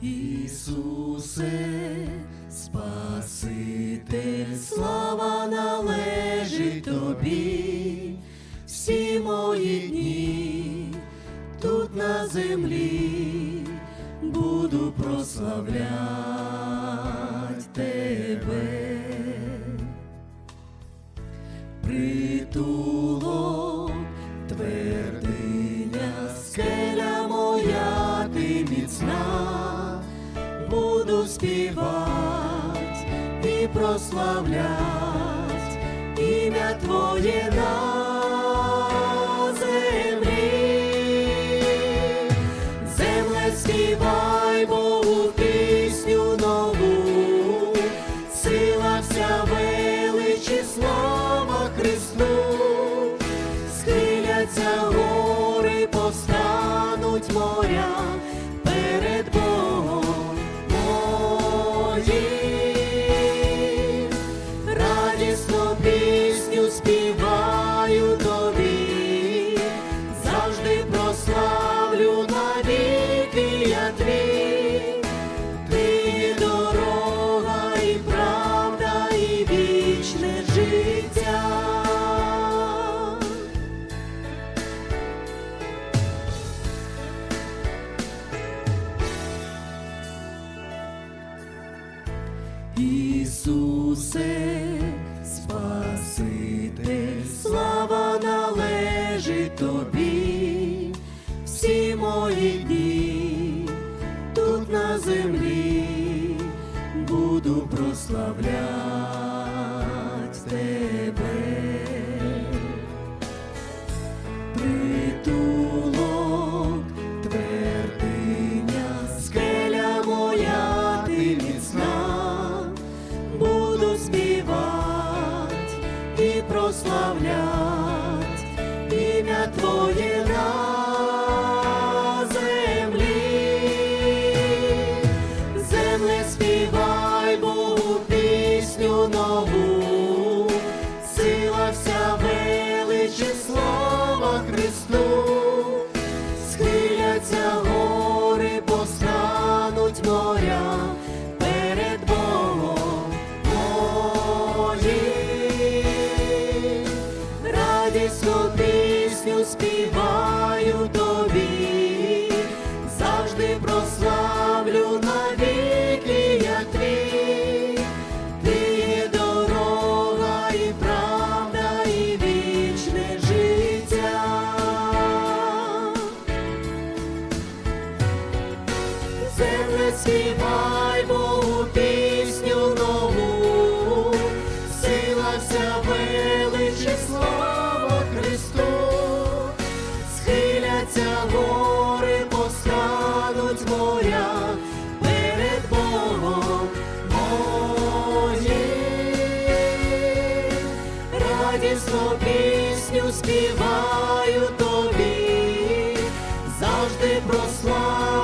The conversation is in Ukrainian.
Ісусе, Спаситель, слава належить тобі, всі мої дні тут на землі буду прославлять тебе. Притулок, твердиня, скеля моя, ти міцна, буду співать і прославлять ім'я Твоє на землі. Земле співай Богу пісню нову, сила вся величі слава Христу, схиляться гори, повстануть моря Jesus. Ісусе, Спаситель, слава належить тобі, всі мої дні тут на землі буду прославлять тебе. І Радісну пісню співаю тобі, завжди прославлю навіки я твій. Ти є дорога і правда, і вічне життя. Земле співай співаю тобі, завжди прославлю